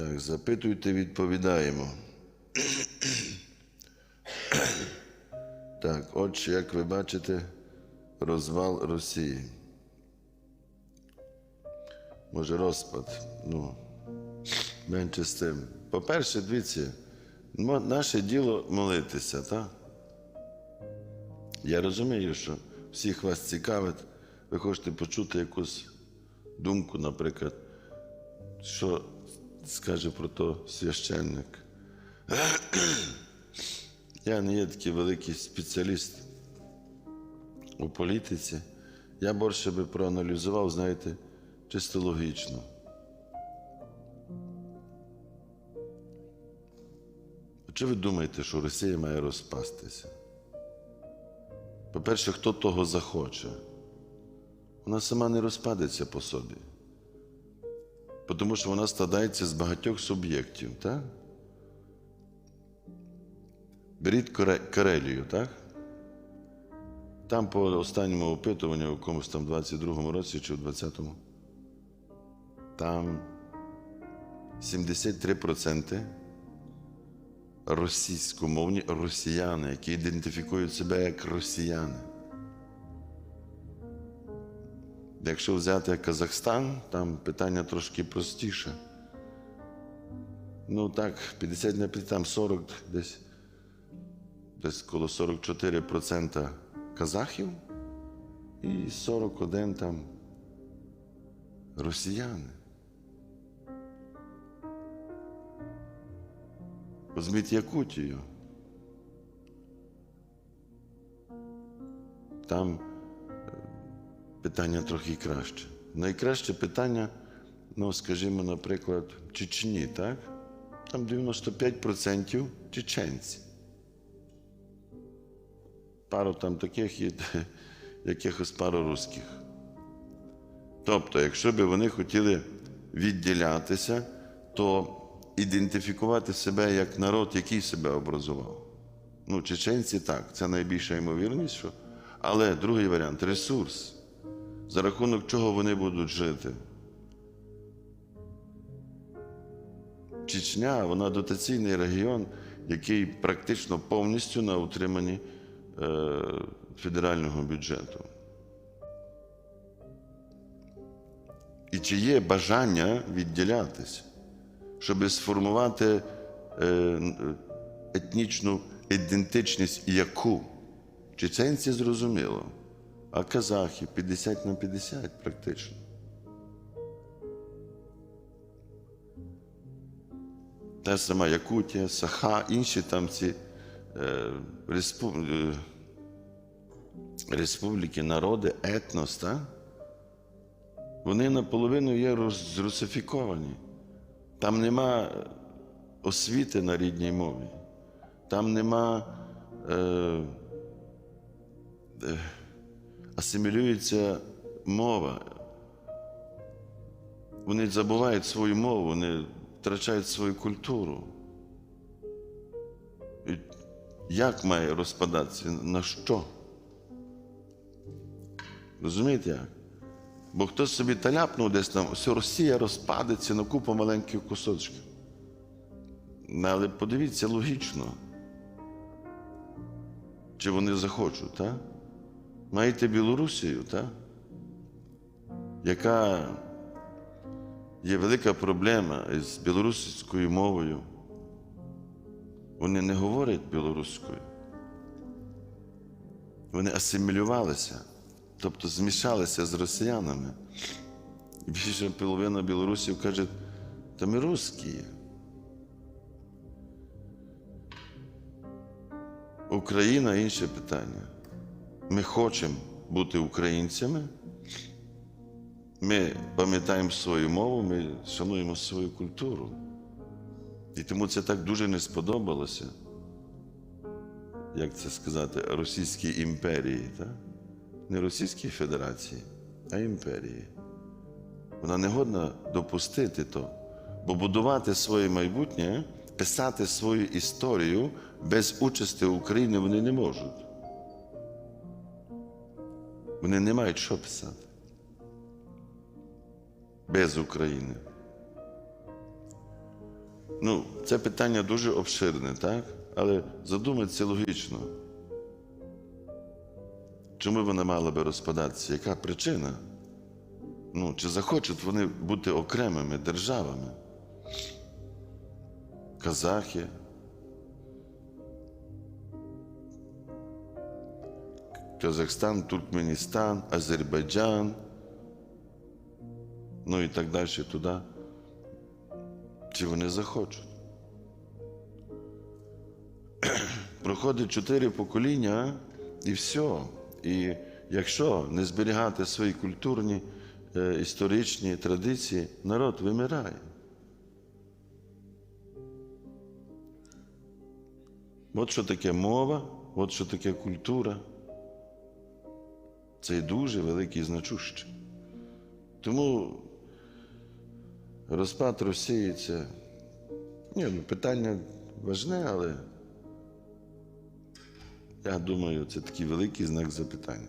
Так, запитуйте, відповідаємо. Так, отже, як ви бачите, розвал Росії. Може, розпад. Ну, менше з тим. По-перше, дивіться, наше діло молитися, так? Я розумію, що всіх вас цікавить, ви хочете почути якусь думку, наприклад, що скаже про то священник. Я не є такий великий спеціаліст у політиці. Я більше би проаналізував, знаєте, чисто логічно. Чи ви думаєте, що Росія має розпастися? По-перше, хто того захоче? Вона сама не розпадеться по собі. Тому що вона складається з багатьох суб'єктів, так? Беріть Карелію, так? Там по останньому опитуванню, у якомусь там 22-му році чи в 20-му, там 73% російськомовні росіяни, які ідентифікують себе як росіяни. Якщо взяти Казахстан, там питання трошки простіше. Ну так, 50 на 50, там 40, десь, десь коло 44% казахів і 41 там росіяни. Візьміть Якутію. Там питання трохи краще. Найкраще питання, ну, скажімо, наприклад, в Чечні, так? Там 95% чеченці. Пару там таких і якихось пару русських. Тобто, якщо б вони хотіли відділятися, то ідентифікувати себе як народ, який себе образував. Ну, чеченці так, це найбільша ймовірність, що. Але другий варіант ресурс за рахунок чого вони будуть жити. Чечня, вона дотаційний регіон, який практично повністю на утриманні е, федерального бюджету. І чи є бажання відділятися, щоб сформувати е, етнічну ідентичність яку? Чеченці зрозуміло а казахи 50 на 50 практично. Та сама Якутія, Саха, інші там ці е, респу, е, республіки, народи, етнос, та? вони наполовину є роз- зрусифіковані. Там нема освіти на рідній мові, там нема. Е, е, асимілюється мова. Вони забувають свою мову, вони втрачають свою культуру. І як має розпадатися? На що? Розумієте як? Бо хтось собі таляпнув десь там, все Росія розпадеться на купу маленьких кусочків. Але подивіться логічно, чи вони захочуть, так? Маєте Білорусію, так? яка є велика проблема з білоруською мовою. Вони не говорять білоруською. Вони асимілювалися, тобто змішалися з росіянами. Більше половина білорусів каже, та ми русські. Україна інше питання. Ми хочемо бути українцями, ми пам'ятаємо свою мову, ми шануємо свою культуру. І тому це так дуже не сподобалося, як це сказати, Російській імперії, так? не Російській Федерації, а імперії. Вона не годна допустити то, бо будувати своє майбутнє, писати свою історію без участі України вони не можуть. Вони не мають що писати без України. Ну, це питання дуже обширне, так? Але задуматися логічно. Чому вона мала би розпадатися? Яка причина? Ну, чи захочуть вони бути окремими державами? Казахи, Казахстан, Туркменістан, Азербайджан, ну і так далі туди. Чи вони захочуть? Проходить чотири покоління і все. І якщо не зберігати свої культурні, е, історичні традиції, народ вимирає. От що таке мова, от що таке культура. Це дуже великий значуще. Тому розпад Росії це ні, ну, питання важне, але я думаю, це такий великий знак запитання.